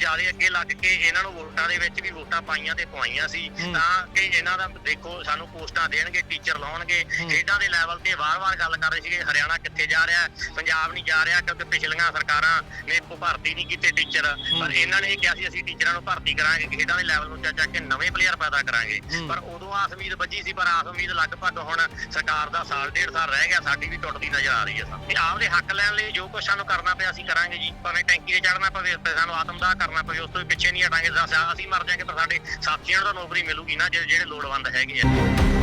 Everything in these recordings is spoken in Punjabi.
ਜ਼ਿਆਦਾ ਅੱਗੇ ਲੱਗ ਕੇ ਇਹਨਾਂ ਨੂੰ ਵੋਟਾਂ ਦੇ ਵਿੱਚ ਵੀ ਵੋਟਾਂ ਪਾਈਆਂ ਤੇ ਪਵਾਈਆਂ ਸੀ ਤਾਂ ਕਿ ਇਹਨਾਂ ਦਾ ਦੇਖੋ ਸਾਨੂੰ ਪੋਸਟਾਂ ਦੇਣਗੇ ਟੀਚਰ ਲਾਉਣਗੇ। ਖੇਡਾਂ ਦੇ ਲੈਵਲ ਤੇ ਵਾਰ-ਵਾਰ ਗੱਲ ਕਰ ਰਹੇ ਸੀਗੇ ਹਰਿਆਣਾ ਕਿੱਥੇ ਜਾ ਰਿਹਾ ਪੰਜਾਬ ਨਹੀਂ ਜਾ ਰਿਹਾ ਕਿਉਂਕਿ ਪਿਛਲੀਆਂ ਸਰਕਾਰਾਂ ਨੇ ਭਰਤੀ ਨਹੀਂ ਕੀਤੇ ਟੀਚਰ। ਪਰ ਇਹਨਾਂ ਨੇ ਇਹ ਕਿਹਾ ਸੀ ਅਸੀਂ ਟੀਚਰਾਂ ਨੂੰ ਭਰਤੀ ਕਰਾਂਗੇ ਖੇਡਾਂ ਦੇ ਲੈਵਲ ਨੂੰ ਚੱਕ ਚੱਕ ਕੇ ਨਵੇਂ ਪਲੇਅਰ ਪੈਦਾ ਕਰਾਂਗੇ। ਪਰ ਉਦੋਂ ਆਸ ਉਮੀਦ ਵੱਜੀ ਸੀ ਪਰ ਆਸ ਉਮੀਦ ਲਗਭਗ ਹੁਣ ਸਰਕਾਰ ਦਾ ਸਾਲ ਡੇਢ ਸਾਲ ਰਹਿ ਗਿਆ ਸਾਡੀ ਵੀ ਟੁੱਟਦੀ ਨਜ਼ਰ ਆ ਰਹੀ ਹੈ ਸਾਨੂੰ। ਤੇ ਆਪਦੇ ਹੱਕ ਲੈਣ ਲਈ ਜੋ ਕੁਝ ਸਾਨੂੰ ਕਰਨਾ ਪਿਆ ਅਸੀਂ ਕਰਾਂਗੇ ਜੀ। ਭਾਵੇਂ ਟੈਂਕੀ ਤੇ ਚੜਨਾ ਪਵੇ ਸਾਨੂੰ ਆਤਮਦਾਹ ਕਰਨਾ ਪਵੇ, ਉਸ ਤੋਂ ਪਿੱਛੇ ਨਹੀਂ ਹਟਾਂਗੇ। ਦੱਸ ਅਸੀਂ ਮਰ ਜਾਾਂਗੇ, ਪਰ ਸਾਡੇ ਸਾਥੀਆਂ ਨੂੰ ਤਾਂ ਨੌਕਰੀ ਮਿਲੂਗੀ ਨਾ ਜਿਹੜੇ ਜਿਹੜੇ ਲੋੜਵੰਦ ਹੈਗੇ ਆ।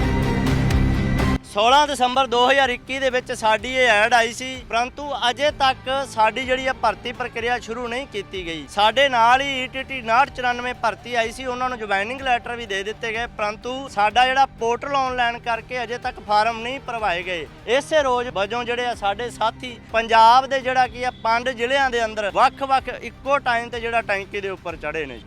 16 ਦਸੰਬਰ 2021 ਦੇ ਵਿੱਚ ਸਾਡੀ ਇਹ ਐਡ ਆਈ ਸੀ, ਪਰੰਤੂ ਅਜੇ ਤੱਕ ਸਾਡੀ ਜਿਹੜੀ ਆ ਭਰਤੀ ਪ੍ਰਕਿਰਿਆ ਸ਼ੁਰੂ ਨਹੀਂ ਕੀਤੀ ਗਈ। ਸਾਡੇ ਨਾਲ ਹੀ E ETT 994 ਭਰਤੀ ਆਈ ਸੀ, ਉਹਨਾਂ ਨੂੰ ਜੁਆਇਨਿੰਗ ਲੈਟਰ ਵੀ ਦੇ ਦਿੱਤੇ ਗਏ, ਪਰੰਤੂ ਸਾਡਾ ਜਿਹੜਾ ਪੋਰਟਲ ਆਨਲਾਈਨ ਕਰਕੇ ਅਜੇ ਤੱਕ ਫਾਰਮ ਨਹੀਂ ਭਰਵਾਏ ਗਏ। ਇਸੇ ਰੋਜ਼ ਵਜੋਂ ਜਿਹੜੇ ਆ ਸਾਡੇ ਸਾਥੀ ਪੰਜਾਬ ਦੇ ਜਿਹੜਾ ਕੀ ਆ, ਪੰਜ ਜ਼ਿਲ੍ਹਿਆਂ ਦੇ ਅੰਦਰ ਵੱਖ-ਵੱਖ ਇੱਕੋ ਟਾਈਮ ਤੇ ਜਿਹੜਾ ਟੈਂਕੀ ਦੇ ਉੱਪਰ ਚੜੇ ਨੇ।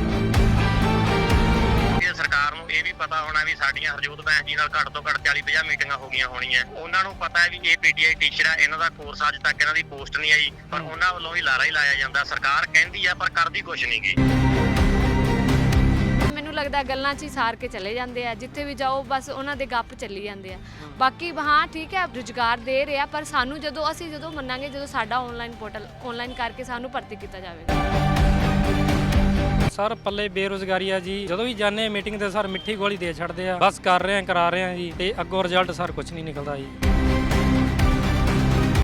ਸਰਕਾਰ ਨੂੰ ਇਹ ਵੀ ਪਤਾ ਹੋਣਾ ਵੀ ਸਾਡੀਆਂ ਹਰਜੋਤ ਬੈਂਸ ਜੀ ਨਾਲ ਘੱਟ ਤੋਂ ਘੱਟ 40 50 ਮੀਟਿੰਗਾਂ ਹੋ ਗਈਆਂ ਹੋਣੀਆਂ। ਉਹਨਾਂ ਨੂੰ ਪਤਾ ਹੈ ਵੀ ਇਹ ਪੀਟੀਆਈ ਟੀਚਰ ਆ ਇਹਨਾਂ ਦਾ ਕੋਰਸ ਅੱਜ ਤੱਕ ਇਹਨਾਂ ਦੀ ਪੋਸਟ ਨਹੀਂ ਆਈ ਪਰ ਉਹਨਾਂ ਵੱਲੋਂ ਵੀ ਲਾਰਾ ਹੀ ਲਾਇਆ ਜਾਂਦਾ। ਸਰਕਾਰ ਕਹਿੰਦੀ ਆ ਪਰ ਕਰਦੀ ਕੁਝ ਨਹੀਂ ਗੀ। ਮੈਨੂੰ ਲੱਗਦਾ ਗੱਲਾਂ 'ਚ ਹੀ ਸਾਰ ਕੇ ਚਲੇ ਜਾਂਦੇ ਆ ਜਿੱਥੇ ਵੀ ਜਾਓ ਬਸ ਉਹਨਾਂ ਦੇ ਗੱਪ ਚੱਲੀ ਜਾਂਦੇ ਆ। ਬਾਕੀ ਹਾਂ ਠੀਕ ਹੈ ਰੁਜ਼ਗਾਰ ਦੇ ਰਿਹਾ ਪਰ ਸਾਨੂੰ ਜਦੋਂ ਅਸੀਂ ਜਦੋਂ ਮੰਨਾਂਗੇ ਜਦੋਂ ਸਾਡਾ ਆਨਲਾਈਨ ਪੋਰਟਲ ਆਨਲਾਈਨ ਕਰਕੇ ਸਾਨੂੰ ਭਰਤੀ ਕੀਤਾ ਜਾਵੇਗਾ। ਸਰ ਪੱਲੇ ਬੇਰੋਜ਼ਗਾਰੀ ਆ ਜੀ। ਜਦੋਂ ਵੀ ਆ ਮੀਟਿੰਗ ਤੇ ਸਰ ਮਿੱਠੀ ਗੋਲੀ ਦੇ ਛੱਡਦੇ ਆ। ਬਸ ਕਰ ਰਹੇ ਆ ਕਰਾ ਰਹੇ ਆ ਜੀ। ਤੇ ਅੱਗੋਂ ਰਿਜ਼ਲਟ ਸਰ ਕੁਝ ਨਹੀਂ ਨਿਕਲਦਾ ਜੀ।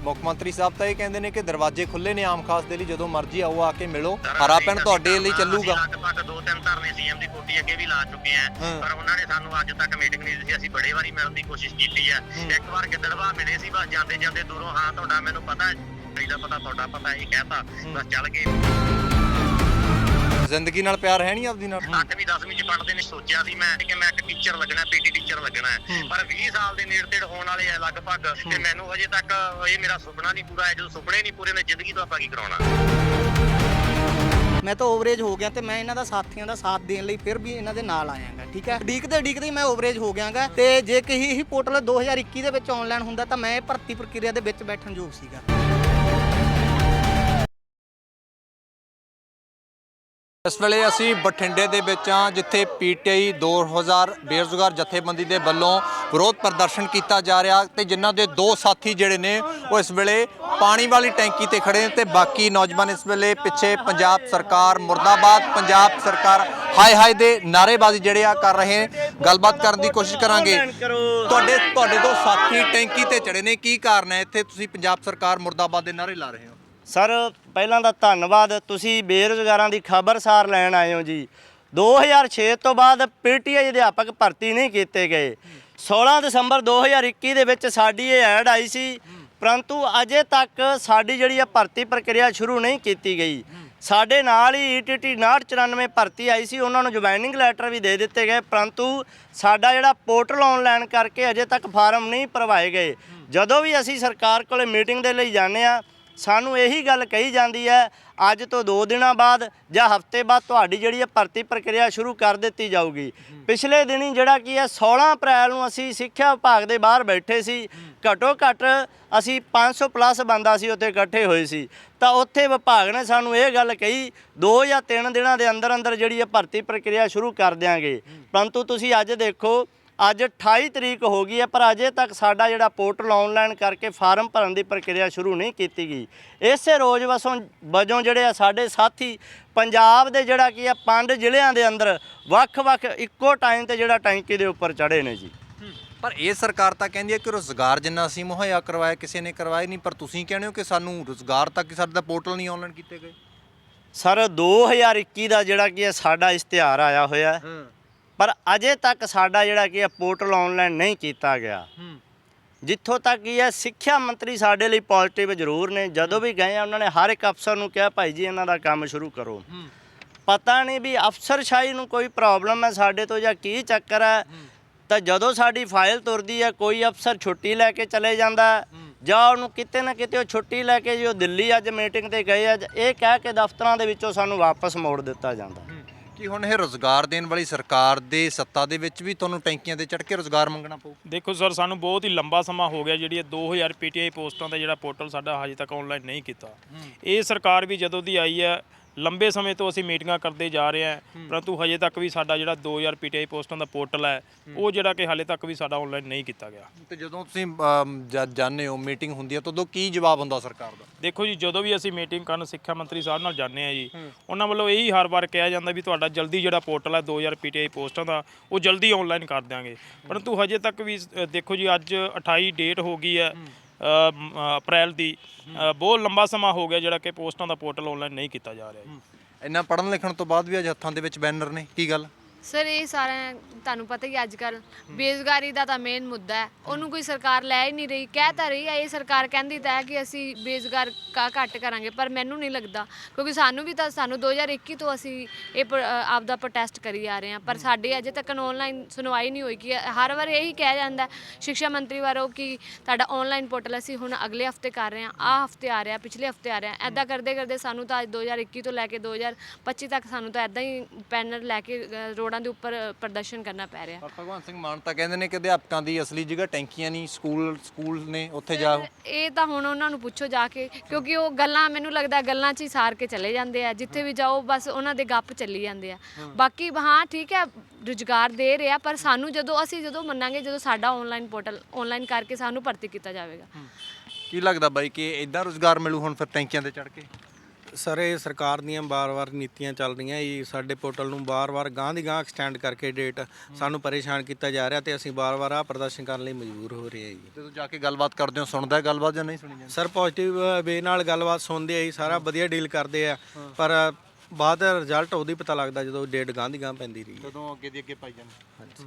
ਮੁੱਖ ਮੰਤਰੀ ਸਾਹਿਬ ਤਾਂ ਇਹ ਕਹਿੰਦੇ ਨੇ ਕਿ ਦਰਵਾਜ਼ੇ ਖੁੱਲੇ ਨੇ ਆਮ ਖਾਸ ਦੇ ਲਈ। ਜਦੋਂ ਮਰਜ਼ੀ ਆਓ ਆ ਕੇ ਮਿਲੋ। ਹਰਾ ਪੈਨ ਤੁਹਾਡੇ ਲਈ ਚੱਲੂਗਾ। ਅਸੀਂ ਲਗਭਗ ਦੋ ਤਿੰਨ ਧਰਨੇ ਸੀਐਮ ਦੀ ਕੋਠੀ ਅੱਗੇ ਵੀ ਲਾ ਚੁੱਕੇ ਆ ਹਾਂ। ਪਰ ਉਹਨਾਂ ਨੇ ਸਾਨੂੰ ਅੱਜ ਤੱਕ ਮੀਟਿੰਗ ਨਹੀਂ ਦਿੱਤੀ। ਅਸੀਂ ਬੜੇ ਵਾਰੀ ਮਿਲਣ ਦੀ ਕੋਸ਼ਿਸ਼ ਕੀਤੀ ਆ। ਇੱਕ ਵਾਰ ਗਿੱਦੜਵਾ ਮਿਲੇ ਸੀ ਬਸ ਜਾਂਦੇ ਜਾਂਦੇ ਦੂਰੋਂ ਹਾਂ ਤੁਹਾਡਾ ਮੈਨੂੰ ਪਤਾ ਹੈ ਦਾ ਪਤਾ ਤੁਹਾਡਾ ਪਤਾ ਇਹ ਕਹਿਤਾ। ਬਸ ਚੱਲ ਗਏ। ਜ਼ਿੰਦਗੀ ਨਾਲ ਪਿਆਰ ਹੈ ਨਹੀਂ ਆਪਦੀ ਨਾਲ? 8ਵੀਂ 10ਵੀਂ ਚ ਪੜ੍ਹਦੇ ਨੇ ਸੋਚਿਆ ਸੀ ਮੈਂ ਕਿ ਮੈਂ ਇੱਕ ਟੀਚਰ ਲੱਗਣਾ ਪੀਟੀ ਟੀਚਰ ਲੱਗਣਾ ਹੈ। ਪਰ 20 ਸਾਲ ਦੇ ਨੇੜੇ ਤੇੜ ਹੋਣ ਵਾਲੇ ਆ ਲਗਭਗ ਤੇ ਮੈਨੂੰ ਹਜੇ ਤੱਕ ਇਹ ਮੇਰਾ ਸੁਪਨਾ ਨਹੀਂ ਪੂਰਾ ਹੈ। ਜਦੋਂ ਸੁਪਨੇ ਨਹੀਂ ਪੂਰੇ ਨੇ ਜ਼ਿੰਦਗੀ ਤੋਂ ਆਪਾਂ ਕੀ ਕਰਾਉਣਾ? ਮੈਂ ਤਾਂ ਓਵਰੇਜ ਹੋ ਗਿਆ ਤੇ ਮੈਂ ਇਹਨਾਂ ਦਾ ਸਾਥੀਆਂ ਦਾ ਸਾਥ ਦੇਣ ਲਈ ਫਿਰ ਵੀ ਇਹਨਾਂ ਦੇ ਨਾਲ ਆਇਆਗਾ ਠੀਕ ਹੈ? ਡੀਕਦੇ ਡੀਕਦੇ ਹੀ ਮੈਂ ਓਵਰੇਜ ਹੋ ਗਿਆਗਾ ਤੇ ਜੇ ਕਹੀ ਇਹ ਪੋਰਟਲ 2021 ਦੇ ਵਿੱਚ ਆਨਲਾਈਨ ਹੁੰਦਾ ਤਾਂ ਮੈਂ ਇਹ ਭਰਤੀ ਪ੍ਰਕਿਰਿਆ ਦੇ ਵਿੱਚ ਬੈਠਣ ਯੋਗ ਸੀਗਾ। ਇਸ ਵੇਲੇ ਅਸੀਂ ਬਠਿੰਡੇ ਦੇ ਵਿੱਚ ਆ ਜਿੱਥੇ ਪੀਟੀਆਈ 2000 ਬੇਰੁਜ਼ਗਾਰ ਜਥੇਬੰਦੀ ਦੇ ਵੱਲੋਂ ਵਿਰੋਧ ਪ੍ਰਦਰਸ਼ਨ ਕੀਤਾ ਜਾ ਰਿਹਾ ਤੇ ਜਿਨ੍ਹਾਂ ਦੇ ਦੋ ਸਾਥੀ ਜਿਹੜੇ ਨੇ ਉਹ ਇਸ ਵੇਲੇ ਪਾਣੀ ਵਾਲੀ ਟੈਂਕੀ ਤੇ ਖੜੇ ਨੇ ਤੇ ਬਾਕੀ ਨੌਜਵਾਨ ਇਸ ਵੇਲੇ ਪਿੱਛੇ ਪੰਜਾਬ ਸਰਕਾਰ ਮੁਰਦਾਬਾਦ ਪੰਜਾਬ ਸਰਕਾਰ ਹਾਏ ਹਾਏ ਦੇ ਨਾਅਰੇਬਾਜ਼ੀ ਜਿਹੜੇ ਆ ਕਰ ਰਹੇ ਗੱਲਬਾਤ ਕਰਨ ਦੀ ਕੋਸ਼ਿਸ਼ ਕਰਾਂਗੇ। ਤੁਹਾਡੇ ਤੁਹਾਡੇ ਦੋ ਸਾਥੀ ਟੈਂਕੀ ਤੇ ਚੜੇ ਨੇ ਕੀ ਕਾਰਨ ਹੈ? ਇੱਥੇ ਤੁਸੀਂ ਪੰਜਾਬ ਸਰਕਾਰ ਮੁਰਦਾਬਾਦ ਦੇ ਨਾਅਰੇ ਲਾ ਰਹੇ ਹੋ। ਸਰ, ਪਹਿਲਾਂ ਦਾ ਧੰਨਵਾਦ। ਤੁਸੀਂ ਬੇਰੁਜ਼ਗਾਰਾਂ ਦੀ ਖਬਰਸਾਰ ਲੈਣ ਆਏ ਹੋ ਜੀ। 2006 ਤੋਂ ਬਾਅਦ ਪੀਟੀਆਈ ਅਧਿਆਪਕ ਭਰਤੀ ਨਹੀਂ ਕੀਤੇ ਗਏ। 16 ਦਸੰਬਰ 2021 ਦੇ ਵਿੱਚ ਸਾਡੀ ਇਹ ਐਡ ਆਈ ਸੀ। ਪਰੰਤੂ ਅਜੇ ਤੱਕ ਸਾਡੀ ਜਿਹੜੀ ਆ ਭਰਤੀ ਪ੍ਰਕਿਰਿਆ ਸ਼ੁਰੂ ਨਹੀਂ ਕੀਤੀ ਗਈ। ਸਾਡੇ ਨਾਲ ਹੀ E ETT 994 ਭਰਤੀ ਆਈ ਸੀ। ਉਹਨਾਂ ਨੂੰ ਜੁਆਇਨਿੰਗ ਲੈਟਰ ਵੀ ਦੇ ਦਿੱਤੇ ਗਏ। ਪਰੰਤੂ ਸਾਡਾ ਜਿਹੜਾ ਪੋਰਟਲ ਆਨਲਾਈਨ ਕਰਕੇ ਅਜੇ ਤੱਕ ਫਾਰਮ ਨਹੀਂ ਭਰਵਾਏ ਗਏ। ਜਦੋਂ ਵੀ ਅਸੀਂ ਸਰਕਾਰ ਕੋਲੇ ਮੀਟਿੰਗ ਦੇ ਲਈ ਜਾਂਦੇ ਆ ਸਾਨੂੰ ਇਹੀ ਗੱਲ ਕਹੀ ਜਾਂਦੀ ਹੈ, ਅੱਜ ਤੋਂ 2 ਦਿਨਾਂ ਬਾਅਦ ਜਾਂ ਹਫ਼ਤੇ ਬਾਅਦ ਤੁਹਾਡੀ ਜਿਹੜੀ ਹੈ ਭਰਤੀ ਪ੍ਰਕਿਰਿਆ ਸ਼ੁਰੂ ਕਰ ਦਿੱਤੀ ਜਾਊਗੀ। ਪਿਛਲੇ ਦਿਨੀ ਜਿਹੜਾ ਕੀ ਹੈ 16 ਅਪ੍ਰੈਲ ਨੂੰ ਅਸੀਂ ਸਿੱਖਿਆ ਵਿਭਾਗ ਦੇ ਬਾਹਰ ਬੈਠੇ ਸੀ। ਘੱਟੋ ਘੱਟ ਅਸੀਂ 500 ਪਲੱਸ ਬੰਦਾ ਸੀ, ਉੱਥੇ ਇਕੱਠੇ ਹੋਏ ਸੀ। ਤਾਂ ਉੱਥੇ ਵਿਭਾਗ ਨੇ ਸਾਨੂੰ ਇਹ ਗੱਲ ਕਹੀ 2 ਜਾਂ 3 ਦਿਨਾਂ ਦੇ ਅੰਦਰ ਅੰਦਰ ਜਿਹੜੀ ਹੈ ਭਰਤੀ ਪ੍ਰਕਿਰਿਆ ਸ਼ੁਰੂ ਕਰ ਦਿਆਂਗੇ। ਪਰੰਤੂ ਤੁਸੀਂ ਅੱਜ ਦੇਖੋ ਅੱਜ 28 ਤਰੀਕ ਹੋ ਗਈ ਹੈ ਪਰ ਅਜੇ ਤੱਕ ਸਾਡਾ ਜਿਹੜਾ ਪੋਰਟਲ ਆਨਲਾਈਨ ਕਰਕੇ ਫਾਰਮ ਭਰਨ ਦੀ ਪ੍ਰਕਿਰਿਆ ਸ਼ੁਰੂ ਨਹੀਂ ਕੀਤੀ ਗਈ। ਇਸੇ ਰੋਜ਼ ਵਸੋਂ ਵਜੋਂ ਜਿਹੜੇ ਆ ਸਾਡੇ ਸਾਥੀ ਪੰਜਾਬ ਦੇ ਜਿਹੜਾ ਕੀ ਆ ਪੰਜ ਜ਼ਿਲ੍ਹਿਆਂ ਦੇ ਅੰਦਰ ਵੱਖ-ਵੱਖ ਇੱਕੋ ਟਾਈਮ ਤੇ ਜਿਹੜਾ ਟੈਂਕੀ ਦੇ ਉੱਪਰ ਚੜੇ ਨੇ ਜੀ। ਪਰ ਇਹ ਸਰਕਾਰ ਤਾਂ ਕਹਿੰਦੀ ਹੈ ਕਿ ਰੋਜ਼ਗਾਰ ਜਿੰਨਾ ਅਸੀਂ ਮੁਹੱਈਆ ਕਰਵਾਇਆ ਕਿਸੇ ਨੇ ਕਰਵਾਇਆ ਨਹੀਂ ਪਰ ਤੁਸੀਂ ਕਹਿੰਦੇ ਹੋ ਕਿ ਸਾਨੂੰ ਰੋਜ਼ਗਾਰ ਤੱਕ ਸਾਡਾ ਪੋਰਟਲ ਨਹੀਂ ਆਨਲਾਈਨ ਕੀਤੇ ਗਏ। ਸਰ 2021 ਦਾ ਜਿਹੜਾ ਕੀ ਹੈ ਸਾਡਾ ਇਸ਼ਤਿਹਾਰ ਆਇਆ ਹੋਇਆ ਹੈ, ਹਾਂ। ਪਰ ਅਜੇ ਤੱਕ ਸਾਡਾ ਜਿਹੜਾ ਕੀ ਹੈ ਪੋਰਟਲ ਆਨਲਾਈਨ ਨਹੀਂ ਕੀਤਾ ਗਿਆ। ਜਿੱਥੋਂ ਤੱਕ ਕੀ ਹੈ ਸਿੱਖਿਆ ਮੰਤਰੀ ਸਾਡੇ ਲਈ ਪੋਜ਼ਿਟਿਵ ਜ਼ਰੂਰ ਨੇ। ਜਦੋਂ ਵੀ ਗਏ ਆ ਉਹਨਾਂ ਨੇ ਹਰ ਇੱਕ ਅਫਸਰ ਨੂੰ ਕਿਹਾ ਭਾਈ ਜੀ ਇਹਨਾਂ ਦਾ ਕੰਮ ਸ਼ੁਰੂ ਕਰੋ। ਪਤਾ ਨਹੀਂ ਵੀ ਅਫਸਰਸ਼ਾਹੀ ਨੂੰ ਕੋਈ ਪ੍ਰੋਬਲਮ ਹੈ ਸਾਡੇ ਤੋਂ ਜਾਂ ਕੀ ਚੱਕਰ ਹੈ। ਤਾਂ ਜਦੋਂ ਸਾਡੀ ਫਾਈਲ ਤੁਰਦੀ ਹੈ ਕੋਈ ਅਫਸਰ ਛੁੱਟੀ ਲੈ ਕੇ ਚਲੇ ਜਾਂਦਾ ਜਾਂ ਉਹਨੂੰ ਕਿਤੇ ਨਾ ਕਿਤੇ ਉਹ ਛੁੱਟੀ ਲੈ ਕੇ ਜੋ ਦਿੱਲੀ ਅੱਜ ਮੀਟਿੰਗ ਤੇ ਗਏ ਆ ਇਹ ਕਹਿ ਕੇ ਦਫ਼ਤਰਾਂ ਦੇ ਵਿੱਚੋਂ ਸਾਨੂੰ ਵਾਪਸ ਮੋੜ ਦਿੱਤਾ ਜਾਂਦਾ। ਕੀ ਹੁਣ ਇਹ ਰੋਜ਼ਗਾਰ ਦੇਣ ਵਾਲੀ ਸਰਕਾਰ ਦੇ ਸੱਤਾ ਦੇ ਵਿੱਚ ਵੀ ਤੁਹਾਨੂੰ ਟੈਂਕੀਆਂ ਤੇ ਚੜ ਕੇ ਰੋਜ਼ਗਾਰ ਮੰਗਣਾ ਪਊ? ਦੇਖੋ ਸਰ ਸਾਨੂੰ ਬਹੁਤ ਹੀ ਲੰਬਾ ਸਮਾਂ ਹੋ ਗਿਆ ਜਿਹੜੀ ਇਹ 2000 ਪੀਟੀਆਈ ਪੋਸਟਾਂ ਦਾ ਜਿਹੜਾ ਪੋਰਟਲ ਸਾਡਾ ਹਜੇ ਤੱਕ ਆਨਲਾਈਨ ਨਹੀਂ ਕੀਤਾ। ਇਹ ਸਰਕਾਰ ਵੀ ਜਦੋਂ ਦੀ ਆਈ ਹੈ ਲੰਬੇ ਸਮੇਂ ਤੋਂ ਅਸੀਂ ਮੀਟਿੰਗਾਂ ਕਰਦੇ ਜਾ ਰਹੇ ਹਾਂ ਪਰੰਤੂ ਹਜੇ ਤੱਕ ਵੀ ਸਾਡਾ ਜਿਹੜਾ 2000 ਪੀਟੀਆਈ ਪੋਸਟਾਂ ਦਾ ਪੋਰਟਲ ਹੈ ਉਹ ਜਿਹੜਾ ਕਿ ਹਾਲੇ ਤੱਕ ਵੀ ਸਾਡਾ ਆਨਲਾਈਨ ਨਹੀਂ ਕੀਤਾ ਗਿਆ। ਤੇ ਜਦੋਂ ਤੁਸੀਂ ਜਾਂਦੇ ਹੋ ਮੀਟਿੰਗ ਹੁੰਦੀ ਹੈ ਤਾਂ ਉਦੋਂ ਕੀ ਜਵਾਬ ਹੁੰਦਾ ਸਰਕਾਰ ਦਾ? ਦੇਖੋ ਜੀ ਜਦੋਂ ਵੀ ਅਸੀਂ ਮੀਟਿੰਗ ਕਰਨ ਸਿੱਖਿਆ ਮੰਤਰੀ ਸਾਹਿਬ ਨਾਲ ਜਾਂਦੇ ਆ ਜੀ ਉਹਨਾਂ ਵੱਲੋਂ ਇਹੀ ਹਰ ਵਾਰ ਕਿਹਾ ਜਾਂਦਾ ਵੀ ਤੁਹਾਡਾ ਜਲਦੀ ਜਿਹੜਾ ਪੋਰਟਲ ਹੈ 2000 ਪੀਟੀਆਈ ਪੋਸਟਾਂ ਦਾ ਉਹ ਜਲਦੀ ਆਨਲਾਈਨ ਕਰ ਦਿਆਂਗੇ। ਪਰੰਤੂ ਹਜੇ ਤੱਕ ਵੀ ਦੇਖੋ ਜੀ ਅੱਜ 28 ਡੇਟ ਹੋ ਗਈ ਹੈ। ਅਪ੍ਰੈਲ ਦੀ ਬਹੁਤ ਲੰਬਾ ਸਮਾਂ ਹੋ ਗਿਆ ਜਿਹੜਾ ਕਿ ਪੋਸਟਾਂ ਦਾ ਪੋਰਟਲ ਆਨਲਾਈਨ ਨਹੀਂ ਕੀਤਾ ਜਾ ਰਿਹਾ ਜੀ। ਇੰਨਾ ਪੜ੍ਹਨ ਲਿਖਣ ਤੋਂ ਬਾਅਦ ਵੀ ਅੱਜ ਹੱਥਾਂ ਦੇ ਵਿੱਚ ਬੈਨਰ ਨੇ, ਕੀ ਗੱਲ? ਸਰ ਇਹ ਸਾਰਾ ਤੁਹਾਨੂੰ ਪਤਾ ਹੀ ਅੱਜ ਕੱਲ ਬੇਰੁਜ਼ਗਾਰੀ ਦਾ ਤਾਂ ਮੇਨ ਮੁੱਦਾ ਹੈ। ਉਹਨੂੰ ਕੋਈ ਸਰਕਾਰ ਲੈ ਹੀ ਨਹੀਂ ਰਹੀ ਕਹਿ ਤਾਂ ਰਹੀ ਹੈ ਇਹ ਸਰਕਾਰ ਕਹਿੰਦੀ ਤਾਂ ਹੈ ਕਿ ਅਸੀਂ ਬੇਰੁਜ਼ਗਾਰ ਕਾ ਘੱਟ ਕਰਾਂਗੇ ਪਰ ਮੈਨੂੰ ਨਹੀਂ ਲੱਗਦਾ ਕਿਉਂਕਿ ਸਾਨੂੰ ਵੀ ਤਾਂ ਸਾਨੂੰ 2021 ਤੋਂ ਅਸੀਂ ਇਹ ਪ- ਅ, ਆਪਦਾ ਪ੍ਰੋਟੈਸਟ ਕਰੀ ਆ ਰਹੇ ਹਾਂ ਪਰ ਸਾਡੇ ਅਜੇ ਤੱਕ ਆਨਲਾਈਨ ਸੁਣਵਾਈ ਨਹੀਂ ਹੋਈ ਕਿ ਹਰ ਵਾਰ ਇਹੀ ਕਿਹਾ ਜਾਂਦਾ ਹੈ, ਸਿੱਖਿਆ ਮੰਤਰੀ ਵੱਲੋਂ ਕਿ ਤੁਹਾਡਾ ਆਨਲਾਈਨ ਪੋਰਟਲ ਅਸੀਂ ਹੁਣ ਅਗਲੇ ਹਫ਼ਤੇ ਕਰ ਰਹੇ ਹਾਂ ਆਹ ਹਫ਼ਤੇ ਆ ਰਿਹਾ ਪਿਛਲੇ ਹਫ਼ਤੇ ਆ ਰਿਹਾ ਐਦਾਂ ਕਰਦੇ ਕਰਦੇ ਸਾਨੂੰ ਤਾਂ ਅੱਜ 2021 ਤੋਂ ਲੈ ਕੇ 2025 ਤੱਕ ਸਾਨੂੰ ਤਾਂ ਐਦਾਂ ਹੀ ਪੈਨਰ ਲੈ ਕੇ ਅ, ਰੋਡਾਂ ਦੇ ਉੱਪਰ ਪ੍ਰਦਰਸ਼ਨ ਕਰਨਾ ਪੈ ਰਿਹਾ। ਪਰ ਭਗਵੰਤ ਸਿੰਘ ਮਾਨ ਤਾਂ ਕਹਿੰਦੇ ਨੇ ਕਿ ਅਧਿਆਪਕਾਂ ਦੀ ਅਸਲੀ ਜਗ੍ਹਾ ਟੈਂਕੀਆਂ ਨਹੀਂ ਸਕੂਲ ਸਕੂਲ ਨੇ ਉੱਥੇ ਜਾਓ। ਇਹ ਤਾਂ ਹੁਣ ਉਹਨਾਂ ਨੂੰ ਪੁੱਛੋ ਜਾ ਕੇ ਕਿਉਂਕਿ ਉਹ ਗੱਲਾਂ ਮੈਨੂੰ ਲੱਗਦਾ ਗੱਲਾਂ 'ਚ ਹੀ ਸਾਰ ਕੇ ਚਲੇ ਜਾਂਦੇ ਆ। ਜਿੱਥੇ ਵੀ ਜਾਓ ਬਸ ਉਹਨਾਂ ਦੇ ਗੱਪ ਚੱਲੀ ਜਾਂਦੇ ਆ। ਬਾਕੀ ਹਾਂ ਠੀਕ ਹੈ ਰੁਜ਼ਗਾਰ ਦੇ ਰਿਹਾ ਪਰ ਸਾਨੂੰ ਜਦੋਂ ਅਸੀਂ ਜਦੋਂ ਮੰਨਾਂਗੇ ਜਦੋਂ ਸਾਡਾ ਆਨਲਾਈਨ ਪੋਰਟਲ ਆਨਲਾਈਨ ਕਰਕੇ ਸਾਨੂੰ ਭਰਤੀ ਕੀਤਾ ਜਾਵੇਗਾ। ਕੀ ਲੱਗਦਾ ਬਾਈ ਕਿ ਇਦਾਂ ਰੋਜ਼ਗਾਰ ਮਿਲੂ ਹੁਣ ਫਿਰ ਟੈਂਕੀਆਂ ਤੇ ਚੜ ਕੇ? ਸਰ ਇਹ ਸਰਕਾਰ ਦੀਆਂ ਬਾਰ-ਬਾਰ ਨੀਤੀਆਂ ਚੱਲ ਰਹੀਆਂ ਇਹ ਸਾਡੇ ਪੋਰਟਲ ਨੂੰ ਬਾਰ-ਬਾਰ ਗਾਂ ਦੀ ਗਾਂ ਐਕਸਟੈਂਡ ਕਰਕੇ ਡੇਟ ਸਾਨੂੰ ਪਰੇਸ਼ਾਨ ਕੀਤਾ ਜਾ ਰਿਹਾ ਤੇ ਅਸੀਂ ਬਾਰ-ਬਾਰ ਆ ਪ੍ਰਦਰਸ਼ਨ ਕਰਨ ਲਈ ਮਜਬੂਰ ਹੋ ਰਹੇ ਹਾਂ ਜੀ। ਜਦੋਂ ਜਾ ਕੇ ਗੱਲਬਾਤ ਕਰਦੇ ਹੋ ਸੁਣਦਾ ਹੈ ਗੱਲਬਾਤ ਜਾਂ ਨਹੀਂ ਸੁਣੀ ਜਾਂਦੀ? ਸਰ ਪੋਜ਼ਿਟਿਵ ਵੇ ਨਾਲ ਗੱਲਬਾਤ ਸੁਣਦੇ ਆ ਜੀ ਸਾਰਾ ਵਧੀਆ ਡੀਲ ਕਰਦੇ ਆ। ਪਰ ਬਾਅਦ ਰਿਜ਼ਲਟ ਉਹਦੀ ਪਤਾ ਲੱਗਦਾ ਜਦੋਂ ਡੇਟ ਗਾਂ ਦੀ ਗਾਂ ਪੈਂਦੀ ਰਹੀ ਹੈ। ਜਦੋਂ ਅੱਗੇ ਦੀ ਅੱਗੇ ਪਾਈ ਜਾਂਦੇ ਹਾਂਜੀ।